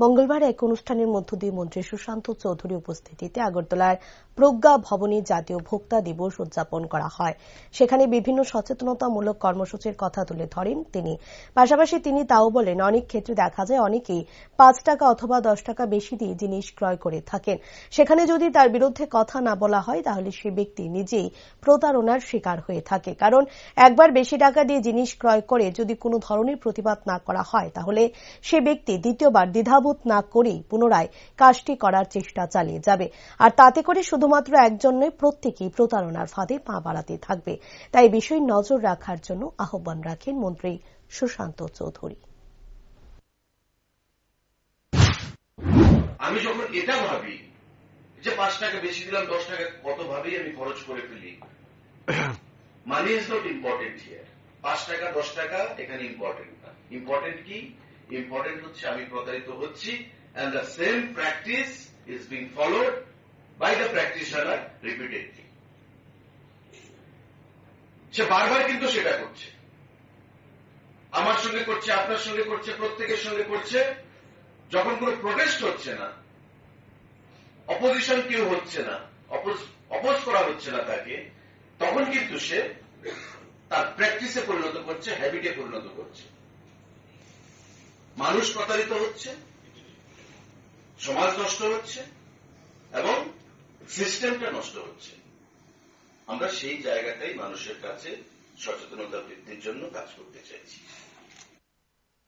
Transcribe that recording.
মঙ্গলবার এক অনুষ্ঠানের মধ্য দিয়ে মন্ত্রী সুশান্ত চৌধুরী উপস্থিতিতে আগরতলার প্রজ্ঞা ভবনে জাতীয় ভোক্তা দিবস উদযাপন করা হয়। সেখানে বিভিন্ন সচেতনতামূলক কর্মসূচির কথা তুলে ধরেন তিনি। পাশাপাশি তিনি তাও বলেন, অনেক ক্ষেত্রে দেখা যায় অনেকেই পাঁচ টাকা অথবা দশ টাকা বেশি দিয়ে জিনিস ক্রয় করে থাকেন। সেখানে যদি তার বিরুদ্ধে কথা না বলা হয়, তাহলে সে ব্যক্তি নিজেই প্রতারণার শিকার হয়ে থাকে। কারণ একবার বেশি টাকা দিয়ে জিনিস ক্রয় করে যদি কোনো ধরনের প্রতিবাদ না করা হয়, তাহলে সে ব্যক্তি দ্বিতীয়বার দ্বিধাবোধ না করেই পুনরায় কাজটি করার চেষ্টা চালিয়ে যাবে। আর তাতে করে শুধুমাত্র একজন প্রত্যেকেই প্রতারণার ফাঁদে পা বাড়াতে থাকবে। তাই বিষয়ে নজর রাখার জন্য আহ্বান রাখেন মন্ত্রী সুশান্ত চৌধুরী। আমি যখন এটা ভাবি, যে পাঁচ টাকা বেশি দিলাম, দশ টাকা, কত ভাবেই আমি খরচ করে ফেলি। Money is not important here পাঁচ টাকা, দশ টাকা, এখানে ইম্পর্টেন্ট না। ইম্পর্টেন্ট কি? ইম্পর্টেন্ট হচ্ছে আমি প্রতারিত হচ্ছি and the same practice is being followed by the practitioner repeatedly সে বারবার কিন্তু সেটা করছে। আমার সঙ্গে করছে, আপনার সঙ্গে করছে, প্রত্যেকের সঙ্গে করছে, যখন কোনো প্রোটেস্ট হচ্ছে না অপোজিশন কেউ হচ্ছে না অপোজ করা হচ্ছে না তাকে, তখন কিন্তু সে তার প্র্যাকটিসে পরিণত করছে হ্যাবিটে পরিণত করছে। মানুষ প্রতারিত হচ্ছে, সমাজ নষ্ট হচ্ছে, এবং সিস্টেমটা নষ্ট হচ্ছে। আমরা সেই জায়গাটাই মানুষের কাছে সচেতনতা বৃদ্ধির জন্য কাজ করতে চাইছি।